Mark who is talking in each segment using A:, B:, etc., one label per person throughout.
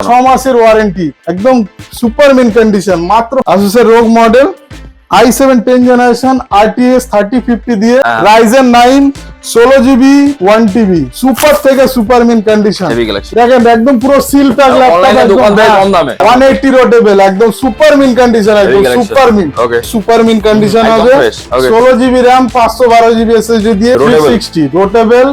A: ছ মাসের ওয়ারেন্টি একদম সুপার মিন কন্ডিশন মাত্র আসুসের ROG model i seven ten generation RTX thirty fifty দিয়ে
B: হ্যাঁ।
A: রাইজেন নাইন ষোলো জিবি ওয়ান টিবি সুপার থেকে সুপার মিন কন্ডিশন দেখেন একদম পুরো সিল প্যাক
B: দামে।
A: ওয়ান এইটি রোটেবল একদম সুপার মিন কন্ডিশন একদম. Super mint
B: Okay.
A: Super mint
B: condition
A: হবে. ষোলো জিবি র্যাম পাঁচশো বারো জিবি এসএসডি দিয়ে. সিক্সটি রোটেবল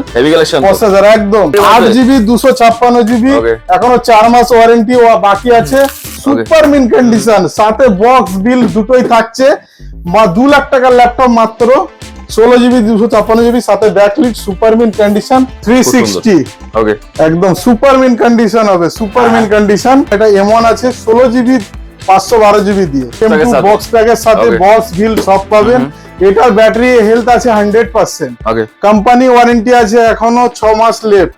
A: প্রসেসর একদম. আট জিবি দুশো ছাপ্পান্ন জিবি. এখনও চার মাস ওয়ারেন্টি বাকি আছে সুপার মিন কন্ডিশন সাথে বক্স বিল দুটোই থাকছে। মা দু লাখ টাকার ল্যাপটপ মাত্র ষোলো জিবি দুশো ছাপ্পান্ন জিবি সাথে backlit super mint condition three
B: sixty
A: একদম সুপার মিন কন্ডিশন হবে সুপার মিন কন্ডিশন এটা এম ওয়ান আছে ষোলো জিবি পাঁচশো বারো জিবি দিয়ে। বক্স প্যাকের সাথে। বক্স বিল সব পাবেন। এটার ব্যাটারি হেলথ আছে হান্ড্রেড পার্সেন্ট কোম্পানি ওয়ারেন্টি আছে এখনও ছ মাস লেফট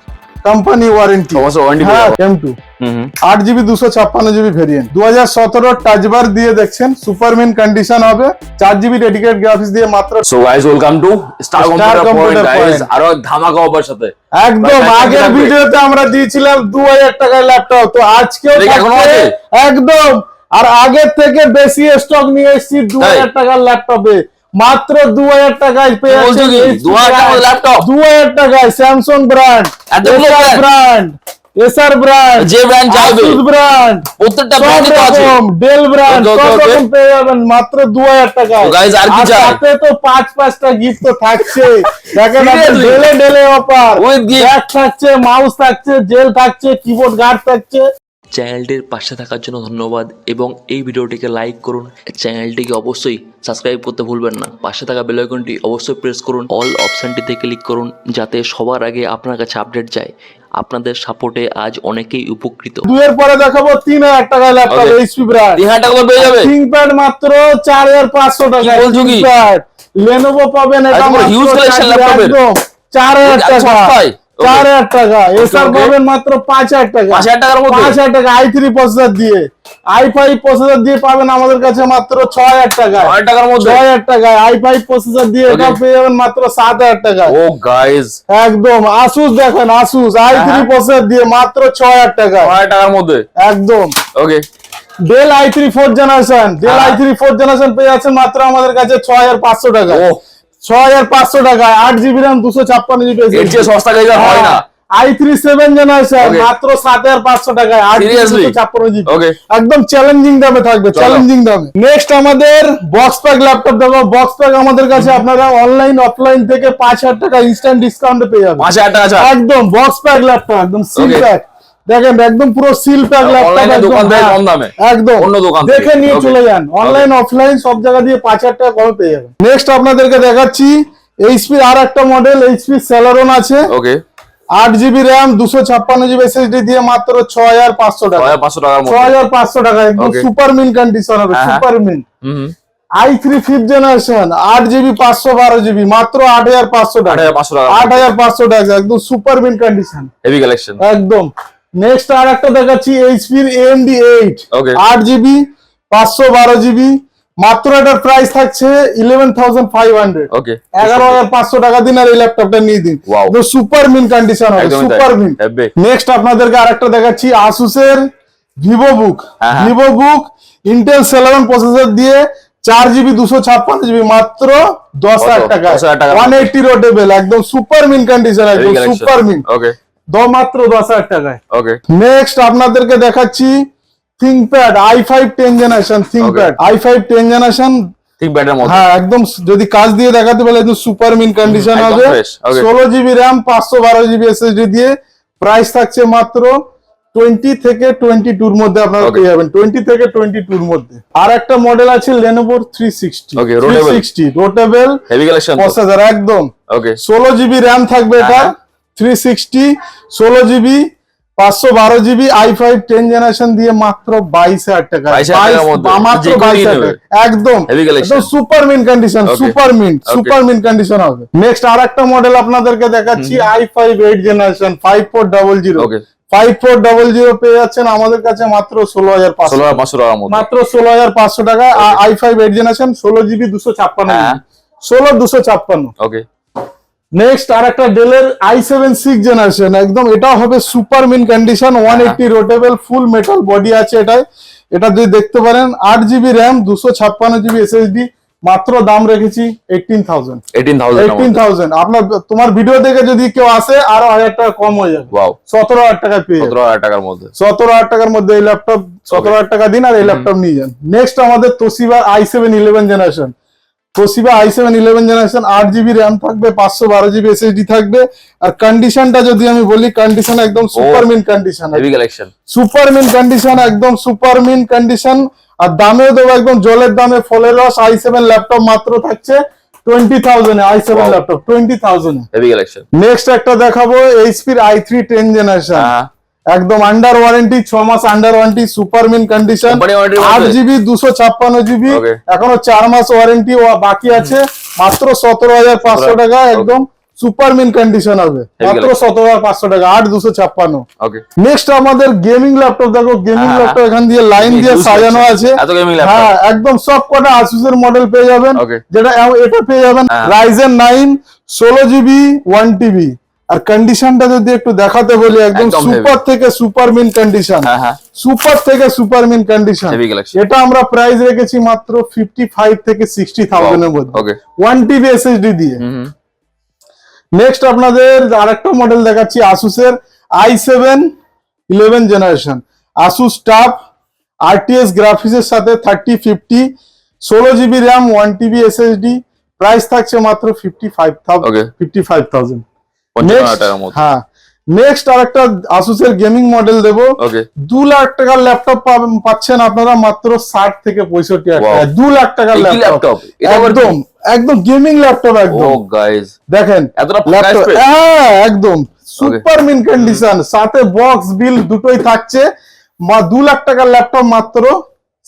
A: কোম্পানি ওয়ারেন্টি
B: ছ মাসের warranty
A: হ্যাঁ
B: পেয়ে
A: এম টু
B: হুম হুম।
A: আট জিবি দুশো ছাপ্পান্ন জিবি ভেরিয়েন্ট দু হাজার সতেরো টাচবার দিয়ে দেখছেন সুপারমিন কন্ডিশন হবে। চার জিবি ডেডিকেট গ্রাফিক্স দিয়ে মাত্র
B: so guys welcome to star
A: computer guys.
B: আরও ধামাকা অফার সাথে।
A: একদম আগের। ভিডিওতে আমরা দিয়েছিলাম দু হাজার টাকার ল্যাপটপ তো আজকেও
B: এটা কি এখনও
A: থাকছে।
B: আছে?
A: একদম। আর আগের থেকে বেশি স্টক নিয়ে এসেছি দু হাজার টাকার ল্যাপটপে মাত্র দু হাজার টাকায় পেয়ে?
B: 2000?
A: দু হাজার টাকায়
B: Samsung brand
A: brand SR brand
B: যে ব্র্যান্ড চাইবে
A: ব্র্যান্ড
B: প্রত্যেকটা ব্র্যান্ডে আছে
A: ডেল ব্র্যান্ড সব. রকম পেয়ে যাবেন মাত্র দু হাজার টাকা
B: তো আর কি চাই?
A: সাথে তো পাঁচ পাঁচটা গিফট তো থাকছে দেখেন? ডেলে ডেলে অফার
B: gift?
A: ব্যাগ থাকছে মাউস থাকছে জেল থাকছে কিবোর্ড গার্ড থাকছে
C: চ্যানেলটির পাশে থাকার জন্য ধন্যবাদ এবং এই ভিডিওটিকে লাইক করুন। চ্যানেলটিকে অবশ্যই সাবস্ক্রাইব করতে ভুলবেন না। পাশে থাকা বেল আইকনটি অবশ্যই প্রেস করুন। অল অপশানটিতে ক্লিক করুন যাতে সবার আগে আপনার কাছে আপডেট যায়। আপনাদের সাপোর্টে আজ অনেকেই উপকৃত।
A: দুয়ের পরে দেখাবো তিন হাজার টাকা ল্যাপটপ. এইচপি ব্র্যান্ড
B: তিন হাজার টাকা পেয়ে যাবে।
A: থিংকপ্যাড মাত্র চার হাজার পাঁচশো টাকা।
B: বলছো কি?
A: লেনোভো পাবেন এটা মাত্র
B: huge collection
A: চার- হাজার টাকা।
B: সস্তায়? Okay.
A: চার হাজার টাকা। এসআর. পাবেন মাত্র পাঁচ হাজার টাকা।
B: পাঁচ হাজার টাকার মধ্যে?
A: পাঁচ হাজার টাকা আই থ্রি প্রসেসর দিয়ে। আই ফাইভ প্রসেসর দিয়ে পাবেন আমাদের কাছে মাত্র ছ হাজার টাকা।
B: ছয় টাকার মধ্যে?
A: হাজার টাকায় আই ফাইভ প্রসেসর দিয়ে এটা পেয়ে যাবেন মাত্র সাত হাজার টাকা।
B: ও গাইস
A: একদম আসুস দেখেন আসুস আই থ্রি। প্রসেসর দিয়ে মাত্র ছ হাজার টাকা।
B: ছয় হাজার টাকার মধ্যে?
A: একদম। Okay Dell i three fourth generation
B: Dell.
A: I three fourth generation পেয়ে যাচ্ছেন মাত্র আমাদের কাছে ছ হাজার পাঁচশো টাকা।
B: ও
A: ছ হাজার পাঁচশো টাকায় আট জিবি র্যাম দুশো ছাপ্পান্ন জিবি
B: এর চেয়ে সস্তা আর হয় না।
A: আই থ্রি সেভেন জেনারেশন মাত্র সাত হাজার পাঁচশো টাকায় আট জিবি
B: Seriously?
A: দুশো ছাপ্পান্ন জিবি।
B: Okay.
A: একদম চ্যালেঞ্জিং দামে থাকবে চ্যালেঞ্জিং দামে। নেক্সট আমাদের বক্স প্যাক ল্যাপটপ দেখো বক্স প্যাক আমাদের কাছে আপনারা অনলাইন অফলাইন থেকে পাঁচ হাজার টাকা ইনস্ট্যান্ট ডিসকাউন্টে পেয়ে যাবেন।
B: পাঁচ হাজার টাকা ছাড়?
A: একদম বক্স প্যাক ল্যাপটপ একদম সিল. প্যাক দেখেন একদম পুরো সিল প্যাক ল্যাপটপ
B: Online দোকান থেকে কম দামে।
A: একদম।
B: অন্য দোকান
A: দেখে নিয়ে চলে যান। অনলাইন অফলাইন সব জায়গা দিয়ে পাঁচ হাজার টাকা কমে পেয়ে যাবেন। নেক্সট আপনাদেরকে দেখাচ্ছি এইচপি আর একটা মডেল এইচপি সেলারন আছে।
B: ওকে
A: আট জিবি র্যাম দুশো ছাপ্পান্ন জিবি এসএসডি দিয়ে মাত্র ছ হাজার পাঁচশো টাকা। ছ
B: মধ্যে।
A: হাজার পাঁচশো টাকা একদম সুপার মিন কন্ডিশন হবে।
B: Super mint
A: i three fifth generation আট জিবি পাঁচশো বারো জিবি মাত্র আট হাজার পাঁচশো টাকা।
B: হাজার পাঁচশো টাকা।
A: আট হাজার পাঁচশো টাকা একদম super mint condition
B: heavy collection
A: একদম। নেক্সট আর একটা দেখাচ্ছি এইচপি এমডি এইট. আট জিবি পাঁচশো বারো জিবি মাত্র এটার প্রাইস থাকছে eleven thousand five hundred
B: okay
A: এগারো হাজার পাঁচশো টাকা দিন আর এই ল্যাপটপটা নিয়ে দিন। সুপার মিন কন্ডিশন হবে সুপার মিন নেক্সট আপনাদেরকে আরেকটা দেখাচ্ছি আসুসের VivoBook. VivoBook Intel Celeron processor দিয়ে চার জিবি দুশো ছাপ্পান্ন জিবি মাত্র দশ হাজার টাকা
B: 10,000 টাকার
A: ওয়ান এইটটি রোটেবল একদম সুপার মিন কন্ডিশন একদম সুপার মিন
B: ওকে
A: মাত্র দশ হাজার টাকায়।
B: ওকে
A: নেক্সট আপনাদেরকে দেখাচ্ছি ThinkPad i five ten generation ThinkPad i five ten generation
B: ঠিক ব্যাটের
A: হ্যাঁ একদম যদি কাজ দিয়ে দেখাতে বলে একদম সুপার মিন কন্ডিশন হবে। ষোলো জিবি র্যাম পাঁচশো বারো জিবি এসএসডি দিয়ে প্রাইস থাকছে মাত্র টোয়েন্টি থেকে টোয়েন্টি টুর মধ্যে আপনারা পেয়ে যাবেন টোয়েন্টি থেকে টোয়েন্টি টুর মধ্যে। আর একটা মডেল আছে লেনোভোর three sixty
B: three
A: sixty
B: rotatable heavy
A: processor একদম।
B: ওকে
A: ষোলো জিবি র্যাম থাকবে এটা
B: হ্যাঁ।
A: থ্রি সিক্সটি ষোলো জিবি পাঁচশো বারো GB i five ten generation দিয়ে মাত্র বাইশ হাজার টাকা।
B: 22,000 টাকার
A: মাত্র বাইশ হাজার একদম। Super
B: mint
A: condition. Super
B: mint
A: super mint condition হবে। নেক্সট আর একটা মডেল আপনাদেরকে দেখাচ্ছি i five eight generation five four double
B: zero.
A: Five four double zero পেয়ে যাচ্ছেন আমাদের কাছে মাত্র ষোলো হাজার পাঁচশো। মাত্র ষোলো হাজার পাঁচশো টাকা। আই ফাইভ এইট জেনারেশন ষোলো জিবি দুশো ছাপ্পান্ন
B: হ্যাঁ।
A: ষোলো দুশো ছাপ্পান্ন।
B: ওকে
A: নেক্সট আর একটা ডেলের আই সেভেন সিক্স জেনারেশন একদম এটা হবে super mint condition one eighty rotatable full metal body আছে এটায়। এটা যদি দেখতে পারেন আট জিবি র্যাম দুশো ছাপ্পান্ন জিবি এসএসডি মাত্র দাম রেখেছি eighteen thousand
B: eighteen thousand
A: eighteen thousand আপনার তোমার ভিডিও দেখে যদি কেউ আসে আরও হাজার টাকা কম হয়ে যাবে। সতেরো হাজার টাকা পেয়ে
B: সতেরো হাজার টাকার মধ্যে।
A: সতেরো হাজার টাকার মধ্যে এই ল্যাপটপ সতেরো হাজার টাকা দিন আর এই ল্যাপটপ নিয়ে যান। নেক্সট আমাদের Toshiba i seven eleven generation Toshiba i seven eleven generation আট জিবি র্যাম থাকবে পাঁচশো বারো জিবি এসএসডি থাকবে। আর কন্ডিশনটা যদি আমি বলি কন্ডিশন একদম super
B: mean condition
A: super mean condition একদম সুপার মিন কন্ডিশন আর দামেও দেবো একদম জলের দামে ফলের রস আই সেভেন ল্যাপটপ মাত্র থাকছে twenty
B: thousand
A: i seven laptop
B: twenty thousand
A: next একটা দেখাবো এইচপির আই থ্রি টেন জেনারেশন একদম আন্ডার ওয়ারেন্টি ছ মাস under warranty super
B: mean condition
A: আট জিবি দুশো ছাপ্পান্ন জিবি এখনও চার মাস ওয়ারেন্টি বাকি আছে মাত্র সতেরো হাজার পাঁচশো টাকা একদম সুপার মিন কন্ডিশন হবে। মাত্র সতেরো হাজার পাঁচশো টাকা আট দুশো ছাপ্পান্ন।
B: ওকে
A: নেক্সট আমাদের গেমিং ল্যাপটপ দেখো গেমিং
B: হ্যাঁ,
A: ল্যাপটপ এখান দিয়ে লাইন দিয়ে সাজানো আছে? হ্যাঁ একদম সব কটা আসুসের মডেল পেয়ে যাবেন. যেটা এটা পেয়ে যাবেন
B: হ্যাঁ।
A: রাইজেন নাইন ষোলো জিবি ওয়ান টিবি আর কন্ডিশনটা যদি একটু দেখাতে বলি একদম সুপার থেকে সুপার মিন কন্ডিশন সুপার থেকে সুপার মিন কন্ডিশন এটা আমরা প্রাইস রেখেছি মাত্র ফিফটি ফাইভ থেকে সিক্সটি থাউজেন্ডের মধ্যে। ওয়ান টিবি এসএসডি দিয়ে। নেক্সট আপনাদের আরেকটা মডেল দেখাচ্ছি আসুসের i seven eleven generation Asus TUF RTX গ্রাফিক্সের সাথে থার্টি ফিফটি ষোলো GB RAM one TB SSD price থাকছে মাত্র fifty five
B: thousand fifty five thousand
A: হ্যাঁ। নেক্সট আরেকটা আসুসের গেমিং মডেল দেবো। দু লাখ টাকার ল্যাপটপ পাচ্ছেন আপনারা মাত্র ষাট থেকে পঁয়ষট্টি হাজার দু লাখ টাকার ল্যাপটপ? একদম একদম গেমিং ল্যাপটপ একদম।
B: গাইস
A: দেখেন ল্যাপটপ হ্যাঁ একদম। সুপার মিন কন্ডিশন সাথে বক্স বিল দুটোই থাকছে। মা দু লাখ টাকার ল্যাপটপ মাত্র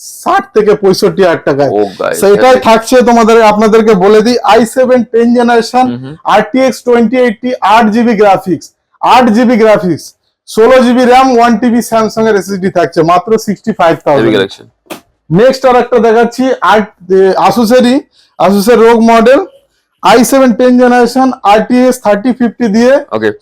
A: ষাট থেকে পঁয়ষট্টি হাজার টাকায়।
B: গাইস
A: সেইটাই থাকছে তোমাদের আপনাদেরকে বলে দিই i seven ten generation RTX twenty eighty আট জিবি গ্রাফিক্স আট জিবি গ্রাফিক্স ষোলো GB RAM one TB Samsung এর এসএসডি থাকছে মাত্র সিক্সটি ফাইভ থাউজেন্ড নেক্সট আর একটা দেখাচ্ছি আট আসুসেরই আসুসের ROG model i seven ten generation RTX thirty fifty দিয়ে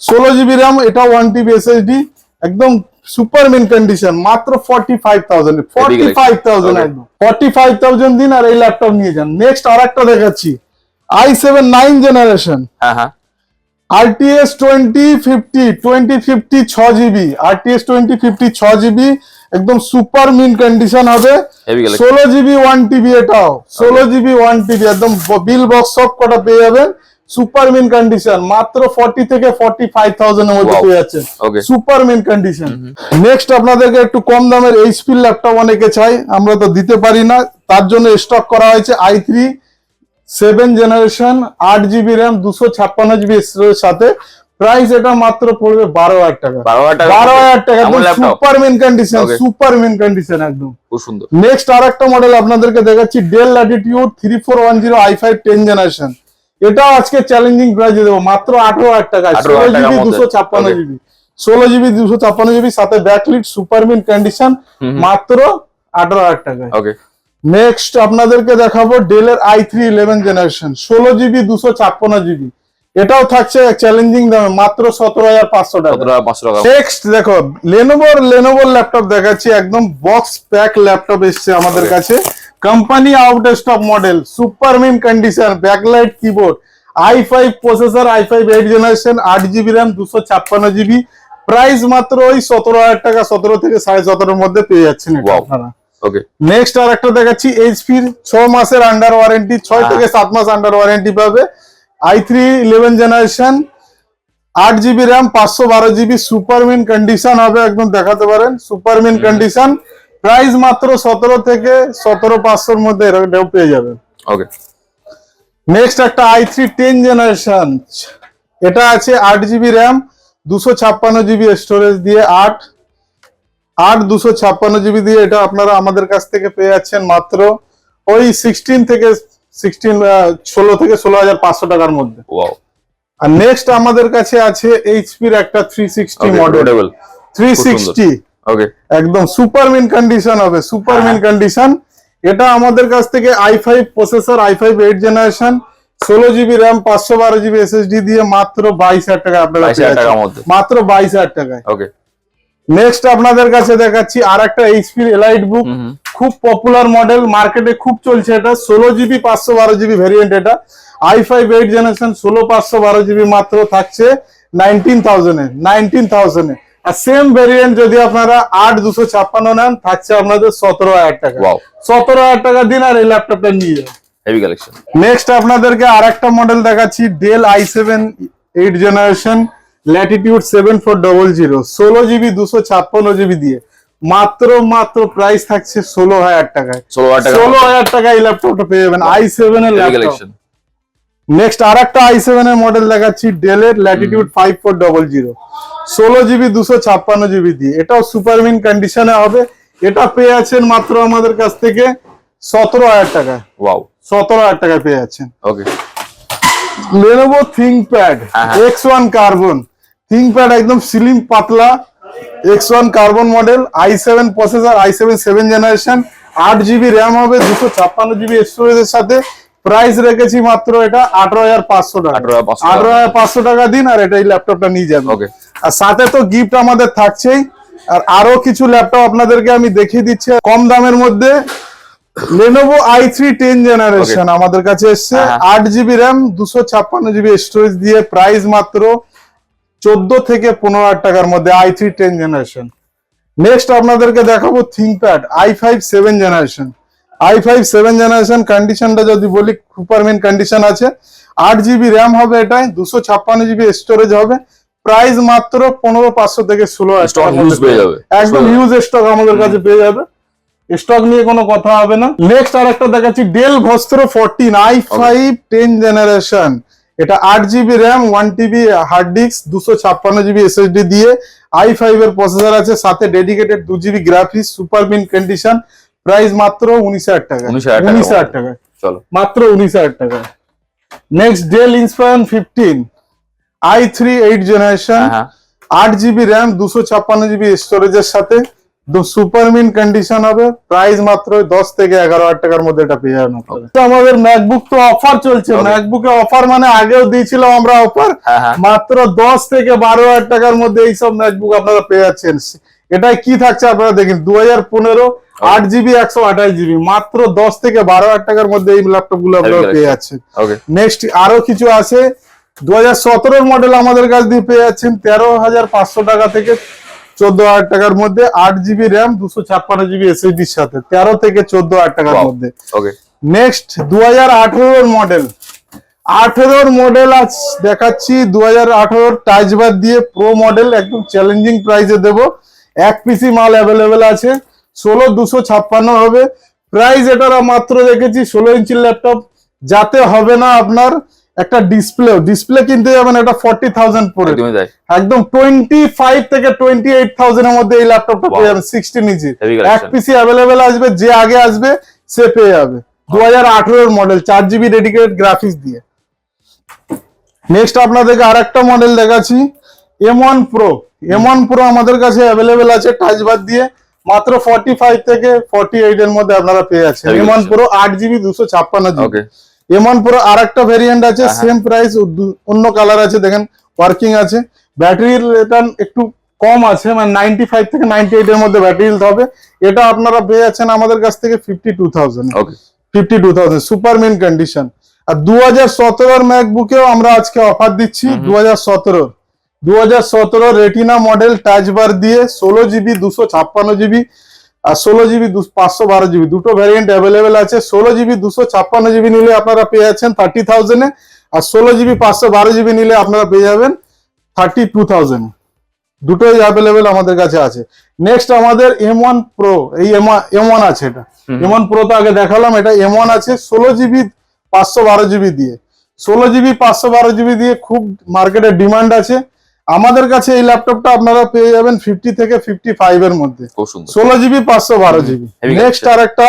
A: ষোলো জিবি র্যাম এটা ওয়ান টিবি এসএসডি একদম সুপার মিন কন্ডিশন মাত্র forty five thousand forty five thousand
B: Okay.
A: একদম। ফর্টি ফাইভ থাউজেন্ড দিন আর এই ল্যাপটপ নিয়ে যান। নেক্সট আর একটা দেখাচ্ছি আই সেভেন নাইন জেনারেশন
B: হ্যাঁ হ্যাঁ।
A: RTX twenty fifty twenty fifty ছ জিবি আরটিএস টোয়েন্টি ফিফটি ছ জিবি একদম সুপার মিন কন্ডিশন হবে।
B: হেভি কালেকশন
A: ষোলো জিবি ওয়ান টিবি এটাও। ষোলো জিবি ওয়ান টিবি একদম বিল বক্স সব কটা পেয়ে যাবেন। সুপার মিন কন্ডিশন মাত্র ফর্টি থেকে ফর্টি ফাইভ থাউজেন্ড মধ্যে. পেয়ে যাচ্ছেন। Super mint condition. নেক্সট আপনাদেরকে একটু কম দামের এইচপি ল্যাপটপ অনেকে চাই আমরা তো দিতে পারি না। তার জন্য স্টক করা হয়েছে আই থ্রি সেভেন জেনারেশন আট জিবি র্যাম দুশো ছাপ্পান্ন জিবি সাথে। প্রাইস এটা মাত্র পড়বে বারো হাজার টাকা।
B: বারো হাজার টাকা।
A: Super mean
B: condition
A: super mean condition একদম।
B: খুব সুন্দর।
A: নেক্সট আর একটা মডেল আপনাদেরকে দেখাচ্ছি Dell Latitude three four one zero i five ten generation এটাও আজকে চ্যালেঞ্জিং প্রাইজে দেবো। মাত্র আঠারো হাজার টাকা। ষোলো জিবি দুশো ছাপ্পান্ন জিবি ষোলো জিবি দুশো ছাপ্পান্ন জিবি সাথে ব্যাকলিট সুপারমিন কন্ডিশন মাত্র আঠারো হাজার
B: ওকে
A: নেক্সট আপনাদেরকে দেখাবো ডেলের আই থ্রি ইলেভেন জেনারেশন ষোলো জিবি দুশো ছাপ্পান্ন জিবি এটাও থাকছে চ্যালেঞ্জিং দামে মাত্র সতেরো হাজার পাঁচশো টাকা। নেক্সট দেখো লেনোভোর লেনোভোর ল্যাপটপ দেখাচ্ছি একদম বক্স প্যাক ল্যাপটপ এসছে আমাদের কাছে। Company out stock model super mean condition backlight keyboard i five processor i five eight generation আট জিবি র্যাম দুশো ছাপ্পান্ন জিবি প্রাইস মাত্র ওই সতেরো হাজার টাকা সতেরো থেকে সাড়ে সতেরোর মধ্যে পেয়ে যাচ্ছেন আপনারা।
B: ওকে
A: নেক্সট আর একটা দেখাচ্ছি এইচপির ছ মাসের আন্ডার ওয়ারেন্টি ছয়
B: হ্যাঁ।
A: থেকে সাত মাস আন্ডার ওয়ারেন্টি পাবে। আই থ্রি ইলেভেন জেনারেশন আট জিবি র্যাম পাঁচশো বারো জিবি সুপার মিন কন্ডিশন হবে একদম দেখাতে পারেন সুপার মিন কন্ডিশন প্রাইস মাত্র সতেরো থেকে সতেরো পাঁচশোর মধ্যে এরকম পেয়ে যাবেন।
B: ওকে
A: নেক্সট একটা আই থ্রি টেন জেনারেশন এটা আছে আট জিবি র্যাম দুশো ছাপ্পান্ন জিবি স্টোরেজ দিয়ে আট। আট দুশো ছাপ্পান্ন জিবি দিয়ে এটা আপনারা আমাদের কাছ থেকে পেয়ে যাচ্ছেন মাত্র ওই সিক্সটিন থেকে সিক্সটিন ষোলো থেকে ষোলো হাজার পাঁচশো টাকার মধ্যে।
B: ওয়াও
A: আর নেক্সট আমাদের কাছে আছে এইচপির একটা three
B: sixty
A: model
B: three
A: sixty
B: okay
A: একদম সুপার মিন কন্ডিশন হবে সুপার মিন কন্ডিশন এটা আমাদের কাছ থেকে i five processor i five eight generation ষোলো জিবি র্যাম পাঁচশো বারো জিবি এসএসডি দিয়ে মাত্র বাইশ হাজার টাকা আপনারা মাত্র বাইশ হাজার টাকায়।
B: ওকে
A: নেক্সট আপনাদের কাছে দেখাচ্ছি আর একটা এইচপি এলাইট বুক। খুব পপুলার মডেল মার্কেটে খুব চলছে এটা। ষোলো জিবি পাঁচশো বারো জিবি ভেরিয়েন্ট এটা। আই ফাইভ এইট জেনারেশন ষোলো পাঁচশো বারো জিবি মাত্র থাকছে। নাইনটিন থাউজেন্ডে নাইনটিন থাউজেন্ডে সেম ভেরিয়েন্ট যদি আপনারা আট দুশো ছাপ্পান্ন নেন থাকছে আপনাদের সতেরো হাজার টাকা. সতেরো হাজার টাকা দিন আর এই ল্যাপটপটা নিয়ে যান।
B: হেভি কালেকশন
A: নেক্সট আপনাদেরকে আরেকটা মডেল দেখাচ্ছি Dell i seven eight generation Latitude seven four double zero ষোলো জিবি দুশো ছাপ্পান্ন জিবি দিয়ে। মাত্র মাত্র প্রাইস থাকছে ষোলো হাজার টাকায়।
B: ষোলো হাজার টাকা
A: এই ল্যাপটপটা পেয়ে যাবেন আই সেভেন এর ল্যাপটপ নেক্সট আর একটা আই সেভেন এর মডেল দেখাচ্ছি ডেলের Latitude five four double zero ষোলো জিবি দুশো ছাপ্পান্ন জিবি দিয়ে। এটাও সুপারমিন কন্ডিশনে হবে। এটা পেয়ে আছেন মাত্র আমাদের কাছ থেকে সতেরো হাজার টাকায়।
B: ওয়াও
A: সতেরো হাজার টাকায় পেয়ে যাচ্ছেন
B: ওকে
A: লেনোভো
B: হ্যাঁ।
A: এক্স ওয়ান কার্বন থিংকপ্যাড একদম স্লিম পাতলা। X one carbon model i seven processor i seven seven generation আট জিবি র্যাম হবে দুশো ছাপ্পান্ন জিবি স্টোরেজের সাথে। প্রাইস রেখেছি মাত্র এটা আঠারো হাজার পাঁচশো টাকা। আঠারো হাজার পাঁচশো টাকা। দিন আর এটা এই ল্যাপটপটা নিয়ে যাবেন।
B: Okay.
A: আর সাথে তো গিফট আমাদের থাকছেই। আর আরও কিছু ল্যাপটপ আপনাদেরকে আমি দেখিয়ে দিচ্ছি। কম দামের মধ্যে Lenovo i three ten generation আমাদের কাছে এসছে।
B: হ্যাঁ, হ্যাঁ।
A: আট জিবি র্যাম দুশো ছাপ্পান্ন জিবি স্টোরেজ দিয়ে প্রাইস মাত্র চোদ্দ থেকে পনেরো হাজার টাকার মধ্যে i three ten generation next আপনাদেরকে দেখাবো ThinkPad i five seven generation i five seven generation কন্ডিশনটা যদি বলি সুপারমিন কন্ডিশন আছে। আট জিবি র্যাম হবে এটাই দুশো ছাপ্পান্ন জিবি স্টোরেজ হবে। প্রাইস মাত্র পনেরো পাঁচশো থেকে ষোলো। একদম হিউজ স্টক আমাদের কাছে পেয়ে যাবে। স্টক নিয়ে কোনো কথা হবে না। নেক্সট আর একটা দেখাচ্ছি Dell Vostro fourteen i five ten generation এটা আট GB RAM one TB hard disk দুশো ছাপ্পান্ন জিবি এসএসডি দিয়ে। আই ফাইভ এর প্রসেসর আছে সাথে ডেডিকেটেড দু GB graphics super mean condition price মাত্র উনিশ হাজার টাকা উনিশ হাজার টাকা
B: চলো।
A: মাত্র উনিশ হাজার টাকা next Dell Inspiron fifteen i three eight generation
B: হ্যাঁ হ্যাঁ।
A: আট জিবি র্যাম দুশো ছাপ্পান্ন জিবি স্টোরেজের সাথে। সুপার মিন কন্ডিশন হবে। প্রাইস মাত্র দশ থেকে এগারো হাজার টাকার মধ্যে এটা পেয়ে যাবেন। তো আমাদের ম্যাকবুক তো অফার চলছে. ম্যাকবুকে অফার মানে আগেও দিয়েছিলাম আমরা অফার
B: হ্যাঁ হ্যাঁ।
A: মাত্র দশ থেকে বারো হাজার টাকার মধ্যে এইসব ম্যাকবুক আপনারা পেয়ে যাচ্ছেন। এটাই কি থাকছে আপনারা দেখেন দু হাজার পনেরো আট জিবি একশো আঠাশ জিবি মাত্র দশ থেকে বারো হাজার টাকার মধ্যে এই ল্যাপটপগুলো আপনারা পেয়ে. যাচ্ছেন।
B: ওকে
A: নেক্সট আরও কিছু আছে। দু হাজার সতেরোর মডেল আমাদের কাছ দিয়ে পেয়ে যাচ্ছেন তেরো হাজার পাঁচশো টাকা থেকে চোদ্দ হাজার টাকার মধ্যে আট জিবি র্যাম দুশো ছাপ্পান্ন জিবি এসএসডির সাথে তেরো থেকে চোদ্দ হাজার টাকার মধ্যে।
B: ওকে
A: নেক্সট দু হাজার আঠেরোর মডেল আঠেরোর মডেল আজ দেখাচ্ছি দু হাজার আঠেরোর টাচবার দিয়ে প্রো মডেল একদম চ্যালেঞ্জিং প্রাইসে দেবো। এক পিসি মাল অ্যাভেলেবেল আছে। ষোলো দুশো ছাপ্পান্ন হবে। প্রাইস এটার মাত্র দেখেছি ষোলো ইঞ্চির ল্যাপটপ যাতে হবে না আপনার একটা ডিসপ্লে ডিসপ্লে কিনতে যাবেন এটা ফর্টি থাউজেন্ড পরে। একদম টোয়েন্টি ফাইভ থেকে টোয়েন্টি এইট থাউজেন্ডের মধ্যে এই ল্যাপটপটা. পেয়ে যাবেন সিক্সটিন ইঞ্চি এক পিসি অ্যাভেলেবেল আসবে যে আগে আসবে সে পেয়ে যাবে। দু হাজার আঠেরোর মডেল চার জিবি ডেডিকেটেড গ্রাফিক্স দিয়ে। নেক্সট আপনাদেরকে আর একটা মডেল দেখাচ্ছি M one pro M one pro আমাদের কাছে অ্যাভেলেবেল আছে টাচ বাদ দিয়ে। মাত্র ফর্টি ফাইভ থেকে ফর্টি এইট এর মধ্যে আপনারা পেয়ে যাচ্ছেন।
B: Heavy
A: এম ওয়ান প্রো আট জিবি দুশো ছাপ্পান্ন GB
B: okay
A: M one pro আর একটা ভেরিয়েন্ট আছে সেম প্রাইস অন্য কালার আছে দেখেন ওয়ার্কিং আছে। ব্যাটারির রিটার্ন একটু কম আছে মানে নাইনটি ফাইভ থেকে নাইনটি এইট এর মধ্যে ব্যাটারি হবে। এটা আপনারা পেয়ে যাচ্ছেন আমাদের কাছ থেকে fifty two thousand
B: okay
A: fifty two thousand super mean condition আর দু হাজার সতেরোর ম্যাকবুকেও আমরা আজকে অফার দিচ্ছি দু হাজার সতেরোর। দু হাজার সতেরো রেটিনা মডেল টাচ বার দিয়ে ষোলো জিবি দুশো ছাপ্পান্ন জিবি আর ষোলো জিবি পাঁচশো বারো জিবি। দুটো ভ্যারিয়েন্ট অ্যাভেলেবেল আছে। ষোলো জিবি দুশো ছাপ্পান্ন জিবি নিলে আপনারা পেয়ে যাচ্ছেন থার্টি থাউজেন্ডে আর ষোলো জিবি পাঁচশো বারো জিবি নিলে আপনারা পেয়ে যাবেন থার্টি টু থাউজেন্ড দুটোই অ্যাভেলেবেল আমাদের কাছে আছে। নেক্সট আমাদের এম ওয়ান প্রো এই এম এম ওয়ান আছে এটা। এম ওয়ান প্রো তো আগে দেখালাম এটা এম ওয়ান আছে। ষোলো জিবি পাঁচশো বারো জিবি দিয়ে। ষোলো জিবি পাঁচশো বারো জিবি দিয়ে খুব মার্কেটে ডিমান্ড আছে। আমাদের কাছে এই ল্যাপটপটা আপনারা পেয়ে যাবেন ফিফটি থেকে ফিফটি ফাইভ এর মধ্যে। ষোলো জিবি পাঁচশো বারো জিবি নেক্সট আর একটা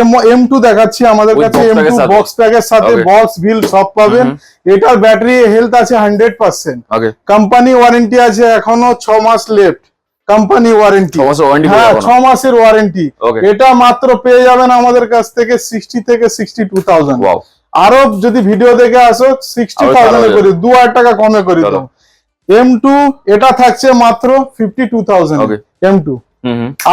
A: এম এম টু দেখাচ্ছি আমাদের কাছে এম টু? বক্স প্যাকের সাথে। বক্স বিল সব পাবেন। এটার ব্যাটারি হেলথ আছে হান্ড্রেড পার্সেন্ট কোম্পানি ওয়ারেন্টি আছে এখনও ছ মাস লেফট কোম্পানি ওয়ারেন্টি হ্যাঁ ছ মাসের ওয়ারেন্টি এটা মাত্র পেয়ে যাবেন আমাদের কাছ থেকে সিক্সটি থেকে সিক্সটি টু থাউজেন্ড আরও যদি ভিডিও দেখে আসো সিক্সটি থাউজেন্ড
B: হয়ে
A: করি দু হাজার টাকা কমে করি
B: চলো।
A: এম টু এটা থাকছে মাত্র
B: fifty
A: two thousand.
B: M two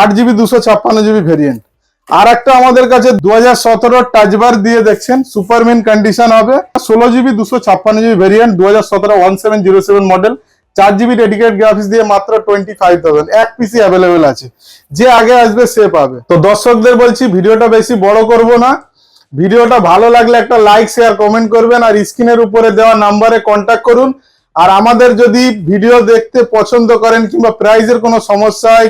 A: আট জিবি দুশো ছাপ্পান্ন জিবি ভেরিয়েন্ট আর একটা আমাদের কাছে দু হাজার সতেরো টাচবার দিয়ে দেখছেন সুপারমিন কন্ডিশন হবে। ষোলো জিবি দুশো ছাপ্পান্ন জিবি ভেরিয়েন্ট দু হাজার সতেরো one seven zero seven model চার জিবি ডেডিকেট গ্রাফিক্স দিয়ে মাত্র টোয়েন্টি ফাইভ থাউজেন্ড এক পিসি অ্যাভেলেবেল আছে। যে আগে আসবে সে পাবে। তো দর্শকদের বলছি ভিডিওটা বেশি বড় করব না। ভিডিওটা ভালো লাগলে একটা লাইক শেয়ার কমেন্ট করবেন। আর স্ক্রিনের উপরে দেওয়া নাম্বারে কন্ট্যাক্ট করুন। আর আমাদের যদি ভিডিও দেখতে পছন্দ করেন কিংবা প্রাইজের কোনো সমস্যা হয়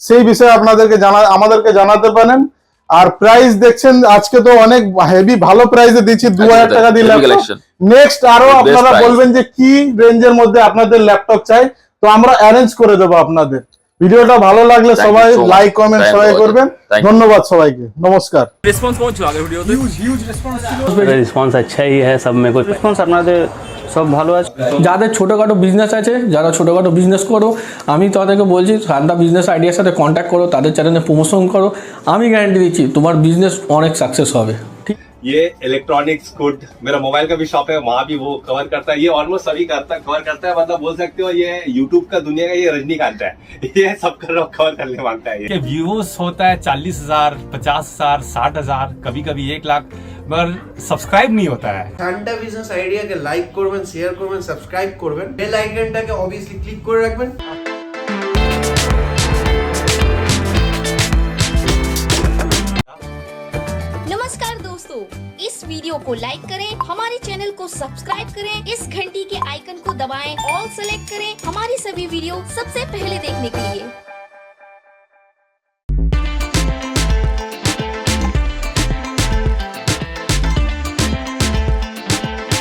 A: সেই বিষয়ে আপনাদেরকে জানা আমাদেরকে জানাতে পারেন। আর প্রাইস দেখছেন আজকে তো অনেক হেভি ভালো প্রাইসে দিচ্ছি দু হাজার টাকা দিয়ে ল্যাপটপ নেক্সট
B: আরও
A: আপনারা বলবেন যে কি রেঞ্জের মধ্যে আপনাদের ল্যাপটপ চাই। তো আমরা অ্যারেঞ্জ করে দেবো আপনাদের। ভিডিওটা ভালো লাগলে সবাই লাইক কমেন্ট সবাই করবেন। ধন্যবাদ সবাইকে। নমস্কার।
D: রেসপন্স পৌঁছো আগে ভিডিওতে হিউজ হিউজ
E: রেসপন্স আচ্ছাই হ্যাঁ সব মেরে রেসপন্স আপনাদের সব ভালো আছে
F: যাদের ছোটোখাটো বিজনেস আছে যারা ছোটোখাটো বিজনেস করো আমি তাদেরকে বলছি ঠান্ডা বিজনেস আইডিয়ার সাথে কন্ট্যাক্ট করো তাদের চ্যানেলে প্রমোশন করো আমি গ্যারান্টি দিচ্ছি তোমার বিজনেস অনেক সাকসেস হবে ঠিক
G: ये इलेक्ट्रॉनिक्स गुड मेरा मोबाइल का भी शॉप है वहां भी वो कवर करता है ये ऑलमोस्ट सभी करता कवर करता है मतलब बोल सकते हो ये यूट्यूब का दुनिया का ये रजनीकांत है ये सब कर कवर करने मांगता है ये
D: के व्यूज होता है चालीस हजार पचास हजार साठ हजार कभी कभी एक लाख मगर सब्सक्राइब नहीं होता है
H: ঠান্ডা বিজনেস আইডিয়াকে লাইক করবেন শেয়ার করবেন সাবস্ক্রাইব করবেন বেল আইকনটাকে অবভিয়াসলি ক্লিক করে রাখবেন
I: नमस्कार दोस्तों इस वीडियो को लाइक करें हमारे चैनल को सब्सक्राइब करें इस घंटी के आइकन को दबाएं ऑल सेलेक्ट करें हमारी सभी वीडियो सबसे पहले देखने के लिए